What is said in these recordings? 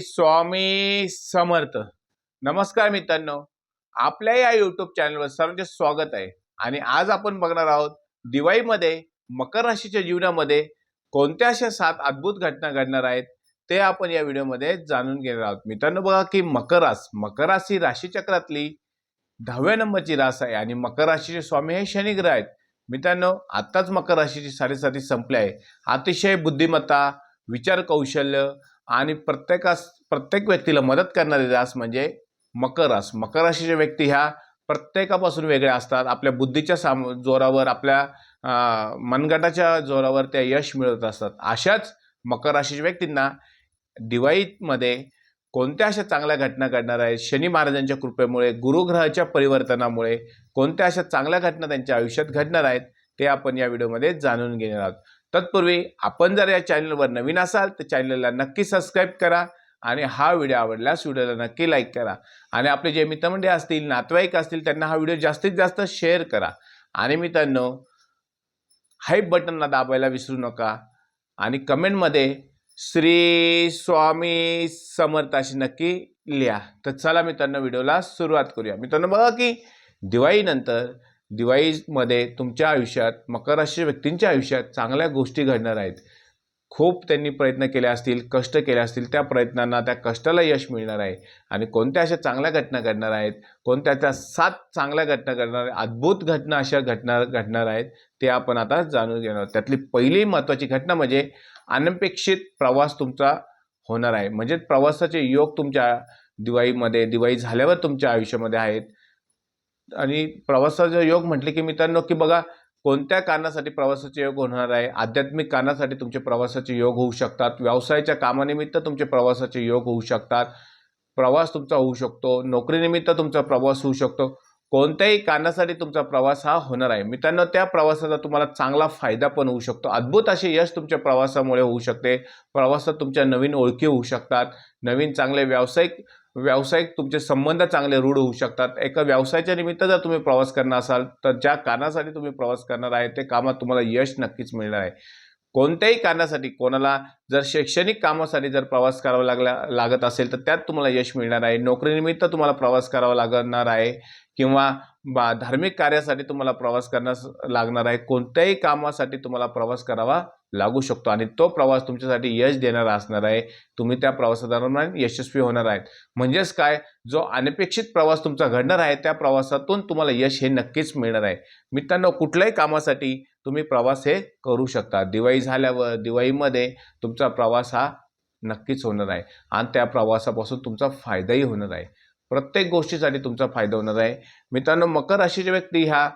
स्वामी समर्थ. नमस्कार मित्रांनो. आपल्या या युट्यूब चॅनलवर सर्वांचे स्वागत आहे. आणि आज आपण बघणार आहोत दिवाळीमध्ये मकर राशीच्या जीवनामध्ये कोणत्या अशा सात अद्भुत घटना घडणार आहेत ते आपण या व्हिडिओमध्ये जाणून घेणार आहोत. मित्रांनो बघा की मकर रास मकर ही राशीचक्रातली दहाव्या नंबरची रास आहे. आणि मकर राशीचे स्वामी हे शनिग्रह आहेत. मित्रांनो आत्ताच मकर राशीची साडेसाती संपली आहे. अतिशय बुद्धिमत्ता विचार कौशल्य आणि प्रत्येकास प्रत्येक व्यक्तीला मदत करणारी रास म्हणजे मकर रास. मकर राशीच्या व्यक्ती ह्या प्रत्येकापासून वेगळ्या असतात. आपल्या बुद्धीच्या साम जोरावर आपल्या मनगटाच्या जोरावर त्या यश मिळवत असतात. अशाच मकर राशीच्या व्यक्तींना दिवाळीमध्ये कोणत्या अशा चांगल्या घटना घडणार आहेत? शनी महाराजांच्या कृपेमुळे गुरुग्रहाच्या परिवर्तनामुळे कोणत्या अशा चांगल्या घटना त्यांच्या आयुष्यात घडणार आहेत? ते आपण या व्हिडिओमध्ये जाणून घेणार आहोत. तत्पूर्वी आपण जर या चॅनलवर नवीन असाल तर चॅनलला नक्की सबस्क्राईब करा आणि हा व्हिडिओ आवडल्यास व्हिडिओला नक्की लाईक करा. आणि आपले जे मित्रमंडळी असतील नातेवाईक असतील त्यांना हा व्हिडिओ जास्तीत जास्त शेअर करा. आणि मित्रांनो हाईप बटनला दाबायला विसरू नका. आणि कमेंटमध्ये श्री स्वामी समर्थ अशी नक्की लिहा. तर चला मित्रांनो व्हिडिओला सुरुवात करूया. मित्रांनो बघा की दिवाळीनंतर दिवाळीमध्ये तुमच्या आयुष्यात मकर राशीच्या व्यक्तींच्या आयुष्यात चांगल्या गोष्टी घडणार आहेत. खूप त्यांनी प्रयत्न केले असतील कष्ट केले असतील त्या प्रयत्नांना त्या कष्टाला यश मिळणार आहे. आणि कोणत्या अशा चांगल्या घटना घडणार आहेत कोणत्या त्या सात चांगल्या घटना घडणार आहेत अद्भुत घटना अशा घटना घडणार आहेत ते आपण आता जाणून घेणार आहोत. त्यातली पहिली महत्त्वाची घटना म्हणजे अनपेक्षित प्रवास तुमचा होणार आहे. म्हणजे प्रवासाचे योग तुमच्या दिवाळीमध्ये दिवाळी झाल्यावर तुमच्या आयुष्यामध्ये आहेत. आणि प्रवासाचे योग म्हटले की मित्रांनो की बघा कोणत्या कारणासाठी प्रवासाचे योग होणार आहे? आध्यात्मिक कारणासाठी तुमचे प्रवासाचे योग होऊ शकतात. व्यवसायाच्या कामानिमित्त तुमचे प्रवासाचे योग होऊ शकतात. प्रवास तुमचा होऊ शकतो. नोकरीनिमित्त तुमचा प्रवास होऊ शकतो. कोणत्याही कारणासाठी तुमचा प्रवास हा होणार आहे. मित्रांनो त्या प्रवासाचा तुम्हाला चांगला फायदा पण होऊ शकतो. अद्भुत असे यश तुमच्या प्रवासामुळे होऊ शकते. प्रवासात तुमच्या नवीन ओळखी होऊ शकतात. नवीन चांगले व्यावसायिक व्यावसायिक तुमचे संबंध चांगले रूढ होऊ शकतात. एका व्यवसायाच्या निमित्त जर तुम्ही प्रवास करणार असाल तर ज्या कारणासाठी तुम्ही प्रवास करणार आहे ते कामात तुम्हाला यश नक्कीच मिळणार आहे. कोणत्याही कारणासाठी कोणाला जर शैक्षणिक कामासाठी जर प्रवास करावा लागला लागत असेल तर त्यात तुम्हाला यश मिळणार आहे. नोकरीनिमित्त तुम्हाला प्रवास करावा लागणार आहे किंवा बा धार्मिक कार्यासाठी तुम्हाला प्रवास करण्यास लागणार आहे. कोणत्याही कामासाठी तुम्हाला प्रवास करावा लागू शकतो आणि तो प्रवास तुमच्यासाठी यश देणारा असणार आहे. तुम्ही त्या प्रवासादरम्यान यशस्वी होणार आहेत. म्हणजेच काय? जो अनपेक्षित प्रवास तुमचा घडणार आहे त्या प्रवासातून तुम्हाला यश हे नक्कीच मिळणार आहे. मित्रांनो कुठल्याही कामासाठी तुम्ही प्रवास हे करू शकता. दिवाळी झाल्यावर दिवाळीमध्ये तुमचा प्रवास हा नक्कीच होणार आहे. आणि त्या प्रवासापासून तुमचा फायदाही होणार आहे. प्रत्येक गोष्टीसाठी तुमचा फायदा होणार आहे. मित्रांनो मकर राशीचे व्यक्ती ह्या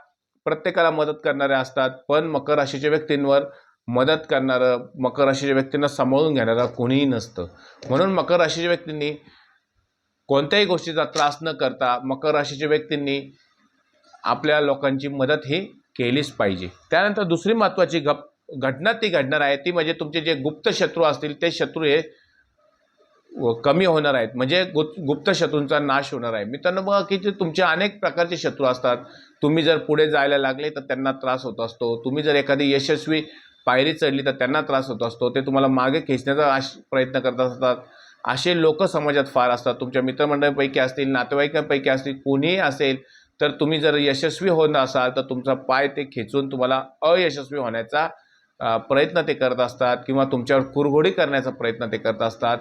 प्रत्येकाला मदत करणाऱ्या असतात. पण मकर राशीच्या व्यक्तींवर मदत करणारं मकर राशीच्या व्यक्तींना सांभाळून घेणारं कोणीही नसतं. म्हणून मकर राशीच्या व्यक्तींनी कोणत्याही गोष्टीचा त्रास न करता मकर राशीच्या व्यक्तींनी आपल्या लोकांची मदत ही केलीच पाहिजे. त्यानंतर दुसरी महत्त्वाची घप घटना ती घडणार आहे. ती म्हणजे तुमचे जे गुप्त शत्रू असतील ते शत्रू हे व कमी होणार आहेत. म्हणजे गु गुप्त शत्रूंचा नाश होणार आहे. मित्रांनो बघा की ते तुमचे अनेक प्रकारचे शत्रू असतात. तुम्ही जर पुढे जायला लागले तर त्यांना त्रास होत असतो. तुम्ही जर एखादी यशस्वी पायरी चढली तर त्यांना त्रास होत असतो. ते तुम्हाला मागे खेचण्याचा आश प्रयत्न करत असतात. असे लोक समाजात फार असतात. तुमच्या मित्रमंडळापैकी असतील नातेवाईकांपैकी असतील कोणीही असेल तर तुम्ही जर यशस्वी होणं असाल तर तुमचा पाय ते खेचून तुम्हाला अयशस्वी होण्याचा प्रयत्न ते करत असतात किंवा तुमच्यावर कुरघोडी करण्याचा प्रयत्न ते करत असतात.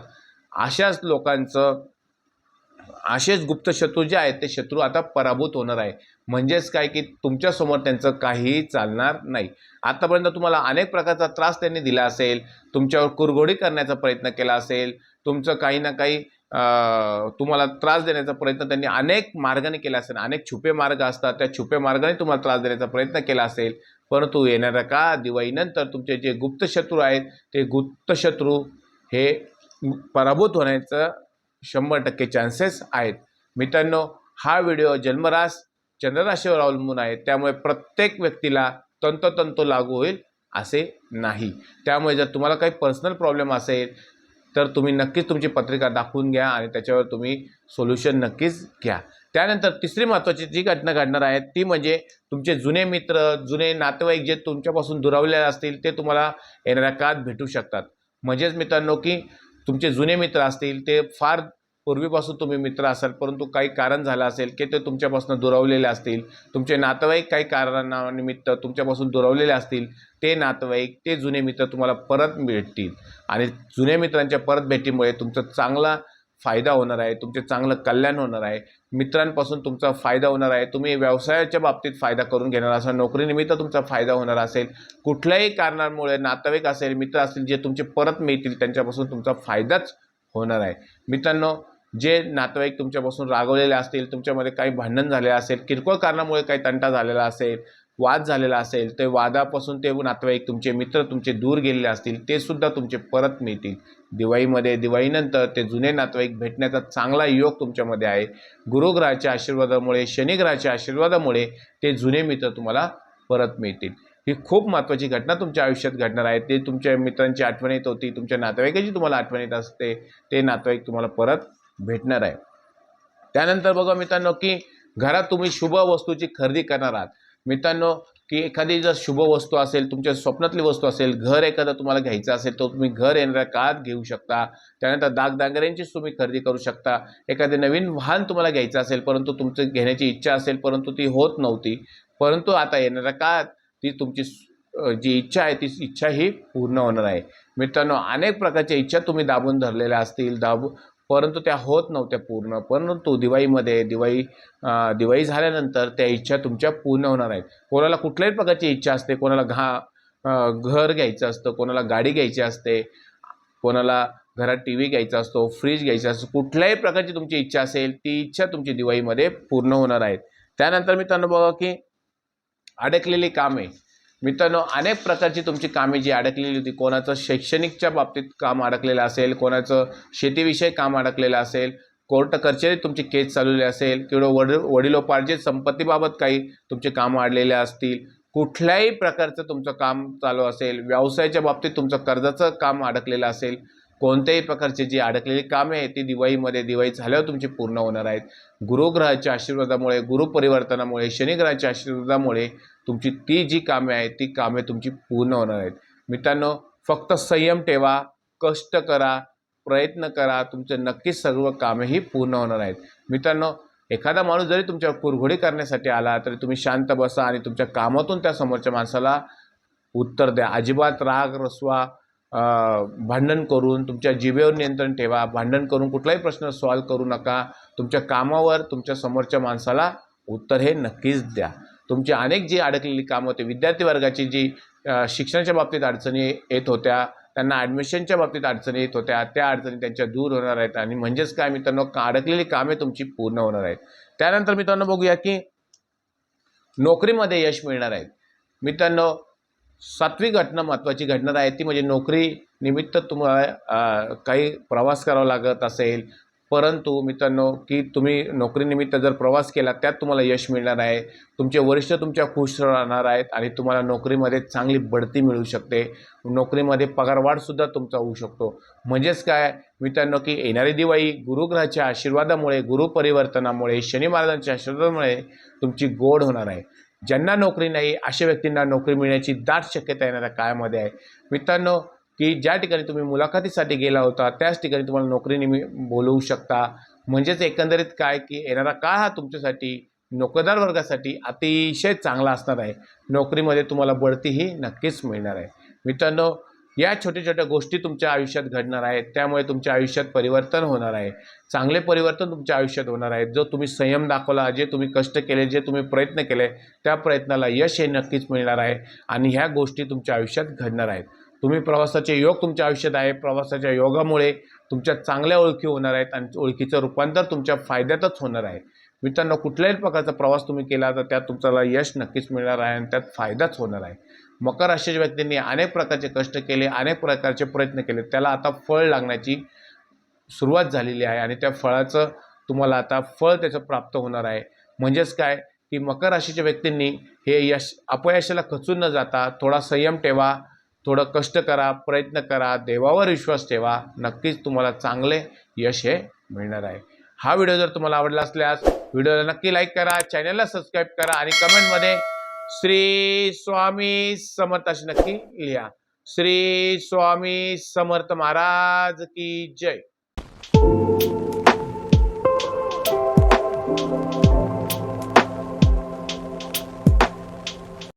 अशाच लोकांचं असेच गुप्त शत्रू जे आहेत ते शत्रू आता पराभूत होणार आहे. म्हणजेच काय की तुमच्यासमोर त्यांचं काहीही चालणार नाही. आतापर्यंत तुम्हाला अनेक प्रकारचा त्रास त्यांनी दिला असेल. तुमच्यावर कुरघोडी करण्याचा प्रयत्न केला असेल. तुमचं काही ना काही तुम्हाला त्रास देण्याचा प्रयत्न त्यांनी अनेक मार्गाने केला असेल अनेक छुपे मार्ग असतात. त्या छुपे मार्गाने तुम्हाला त्रास देण्याचा प्रयत्न केला असेल. परंतु येणाऱ्या का दिवाळीनंतर तुमचे जे गुप्त शत्रू आहेत ते गुप्त शत्रू हे पराभूत होण्याचं शंभर टक्के चान्सेस आहेत. मित्रांनो हा व्हिडिओ जन्मरास चंद्रराशीवर अवलंबून आहे. त्यामुळे प्रत्येक व्यक्तीला तंतोतंत लागू होईल असे नाही. त्यामुळे जर तुम्हाला काही पर्सनल प्रॉब्लेम असेल तर तुम्ही नक्कीच तुमची पत्रिका दाखवून घ्या आणि त्याच्यावर तुम्ही सोल्युशन नक्कीच घ्या. त्यानंतर तिसरी महत्त्वाची जी घटना घडणार आहे ती म्हणजे तुमचे जुने मित्र जुने नातेवाईक जे तुमच्यापासून दुरावलेले असतील ते तुम्हाला येणाऱ्या काळात भेटू शकतात. म्हणजेच मित्रांनो की तुमचे जुने मित्र असतील ते फार पूर्वीपासून तुम्ही मित्र असाल परंतु काही कारण झालं असेल की ते तुमच्यापासून दुरावलेले असतील. तुमचे नातेवाईक काही कारणानिमित्त तुमच्यापासून दुरावलेले असतील ते नातेवाईक ते जुने मित्र तुम्हाला परत भेटतील. आणि जुन्या मित्रांच्या परत भेटीमुळे तुमचा चांगला फायदा होणार आहे तुमचे चांगलं कल्याण होणार आहे. मित्रांपासून तुमचा फायदा होणार आहे. तुम्ही व्यवसायाच्या बाबतीत फायदा करून घेणार असाल नोकरीनिमित्त तुमचा फायदा होणार असेल. कुठल्याही कारणामुळे नातेवाईक असेल मित्र असतील जे तुमचे परत मिळतील त्यांच्यापासून तुमचा फायदाच होणार आहे. मित्रांनो जे नातेवाईक तुमच्यापासून रागवलेले असतील तुमच्यामध्ये काही भांडण झालेलं असेल किरकोळ कारणामुळे काही तंटा झालेला असेल वाद झालेला असेल ते वादापासून ते नातेवाईक तुमचे मित्र तुमचे दूर गेलेले असतील ते सुद्धा तुमचे परत मिळतील. दिवाळीमध्ये दिवाळीनंतर ते जुने नातेवाईक भेटण्याचा चांगला योग तुमच्यामध्ये आहे. गुरुग्रहाच्या आशीर्वादामुळे शनिग्रहाच्या आशीर्वादामुळे ते जुने मित्र तुम्हाला परत मिळतील. ही खूप महत्त्वाची घटना तुमच्या आयुष्यात घडणार आहे. ते तुमच्या मित्रांची आठवण येत होती तुमच्या नातेवाईकाची तुम्हाला आठवण येत असते ते नातेवाईक तुम्हाला परत भेटणार आहे. त्यानंतर बघा मित्रांनो की घरात तुम्ही शुभ वस्तूची खरेदी करणार आहात. मित्रांनो की एखादी जर शुभ वस्तू असेल तुमच्या स्वप्नातली वस्तू असेल घर एखादं तुम्हाला घ्यायचं असेल तर तुम्ही घर येणाऱ्या काळात घेऊ शकता. त्यानंतर दागदागिन्यांचीच तुम्ही खरेदी करू शकता. एखादे नवीन वाहन तुम्हाला घ्यायचं असेल परंतु तुमचं घेण्याची इच्छा असेल परंतु ती होत नव्हती. परंतु आता येणाऱ्या काळात ती तुमची जी इच्छा आहे ती इच्छा ही पूर्ण होणार आहे. मित्रांनो अनेक प्रकारच्या इच्छा तुम्ही दाबून धरलेल्या असतील. दाबू परंतु त्या होत नव्हत्या पूर्ण. परंतु दिवाळीमध्ये दिवाळी दिवाळी झाल्यानंतर त्या इच्छा तुमच्या पूर्ण होणार आहेत. कोणाला कुठल्याही प्रकारची इच्छा असते कोणाला घा घर घ्यायचं असतं कोणाला गाडी घ्यायची असते कोणाला घरात टी व्ही घ्यायचा असतो फ्रीज घ्यायचा असतो कुठल्याही प्रकारची तुमची इच्छा असेल ती इच्छा तुमची दिवाळीमध्ये पूर्ण होणार आहेत. त्यानंतर मित्रांनो बघा की अडकलेली कामे. मित्रांनो अनेक प्रकारची तुमची कामे जी अडकलेली होती कोणाचं शैक्षणिकच्या बाबतीत काम अडकलेलं असेल कोणाचं शेतीविषयी काम अडकलेलं असेल कोर्ट कचेरीत तुमची केस चालवली असेल किंवा वडील वडिलोपार्जित संपत्तीबाबत काही तुमचे कामं अडलेले असतील कुठल्याही प्रकारचं तुमचं काम चालू असेल व्यवसायाच्या बाबतीत तुमचं कर्जाचं काम अडकलेलं असेल कोणत्याही प्रकारची जी अडकलेली कामे आहेत ती दिवाळीमध्ये दिवाळी झाल्यावर तुमची पूर्ण होणार आहेत. गुरुग्रहाच्या आशीर्वादामुळे गुरुपरिवर्तनामुळे शनिग्रहाच्या आशीर्वादामुळे तुमची ती जी कामे आहेत ती कामे तुमची पूर्ण होणार आहेत. मित्रांनो फक्त संयम ठेवा कष्ट करा प्रयत्न करा तुमचे नक्कीच सर्व कामेही पूर्ण होणार आहेत. मित्रांनो एखादा माणूस जरी तुमच्यावर कुरघोडी करण्यासाठी आला तरी तुम्ही शांत बसा आणि तुमच्या कामातून त्या समोरच्या माणसाला उत्तर द्या. अजिबात राग रसवा भांडण करून तुमच्या जिभेवर नियंत्रण ठेवा भांडण करून कुठलाही प्रश्न सॉल्व करू नका. तुमच्या कामावर तुमच्या समोरच्या माणसाला उत्तर हे नक्कीच द्या. तुमची अनेक जी अडकलेली कामं होती विद्यार्थी वर्गाची जी शिक्षणाच्या बाबतीत अडचणी येत होत्या त्यांना ॲडमिशनच्या बाबतीत अडचणी येत होत्या त्या अडचणी त्यांच्या दूर होणार आहेत आणि म्हणजेच काय मित्रांनो का अडकलेली कामे तुमची पूर्ण होणार आहेत. त्यानंतर मित्रांनो बघूया की नोकरीमध्ये यश मिळणार आहे. मित्रांनो सातवी घटना महत्त्वाची घटना आहे. ती म्हणजे नोकरी निमित्त तुम्हाला काही प्रवास करावा लागत असेल परंतु मित्रांनो की तुम्ही नोकरीनिमित्त जर प्रवास केला त्यात तुम्हाला यश मिळणार आहे. तुमचे वरिष्ठ तुमच्या खुश राहणार आहेत आणि तुम्हाला नोकरीमध्ये चांगली बढती मिळू शकते. नोकरीमध्ये पगारवाढसुद्धा तुमचा होऊ शकतो. म्हणजेच काय मित्रांनो की येणारी दिवाळी गुरुग्रहाच्या आशीर्वादामुळे गुरुपरिवर्तनामुळे शनी महाराजांच्या आशीर्वादामुळे तुमची गोड होणार आहे. ज्यांना नोकरी नाही अशा व्यक्तींना नोकरी मिळण्याची दाट शक्यता येणाऱ्या काळामध्ये आहे. मित्रांनो की ज्या ठिकाणी तुम्ही मुलाखतीसाठी गेला होता त्याच ठिकाणी तुम्हाला नोकरीने मी बोलवू शकता. म्हणजेच एकंदरीत काय की येणारा काळ हा तुमच्यासाठी नोकरदार वर्गासाठी अतिशय चांगला असणार आहे. नोकरीमध्ये तुम्हाला बढतीही नक्कीच मिळणार आहे. मित्रांनो या छोट्या छोट्या गोष्टी तुमच्या आयुष्यात घडणार आहेत. त्यामुळे तुमच्या आयुष्यात परिवर्तन होणार आहे. चांगले परिवर्तन तुमच्या आयुष्यात होणार आहे. जो तुम्ही संयम दाखवला जे तुम्ही कष्ट केले जे तुम्ही प्रयत्न केले त्या प्रयत्नाला यश हे नक्कीच मिळणार आहे. आणि ह्या गोष्टी तुमच्या आयुष्यात घडणार आहेत. तुम्ही प्रवासाचे योग तुमच्या आयुष्यात आहे. प्रवासाच्या योगामुळे तुमच्या चांगल्या ओळखी होणार आहेत आणि ओळखीचं रूपांतर तुमच्या फायद्यातच होणार आहे. मित्रांनो कुठल्याही प्रकारचा प्रवास तुम्ही केला तर त्यात तुमच्याला यश नक्कीच मिळणार आहे आणि त्यात फायदाच होणार आहे. मकर राशीच्या व्यक्तींनी अनेक प्रकारचे कष्ट केले अनेक प्रकारचे प्रयत्न केले. त्याला आता फळ लागण्याची सुरुवात झालेली आहे आणि त्या फळाचं तुम्हाला आता फळ त्याचं प्राप्त होणार आहे. म्हणजेच काय? की मकर राशीच्या व्यक्तींनी हे यश अपयशाला खचून न जाता थोडा संयम ठेवा. थोडं कष्ट करा प्रयत्न करा देवावर विश्वास ठेवा. नक्कीच तुम्हाला चांगले यश हे मिळणार आहे. हा व्हिडिओ जर तुम्हाला आवडला असल्यास व्हिडिओला नक्की लाईक करा चॅनलला सबस्क्राईब करा आणि कमेंटमध्ये श्री स्वामी समर्थ अशी नक्की लिहा. श्री स्वामी समर्थ महाराज की जय.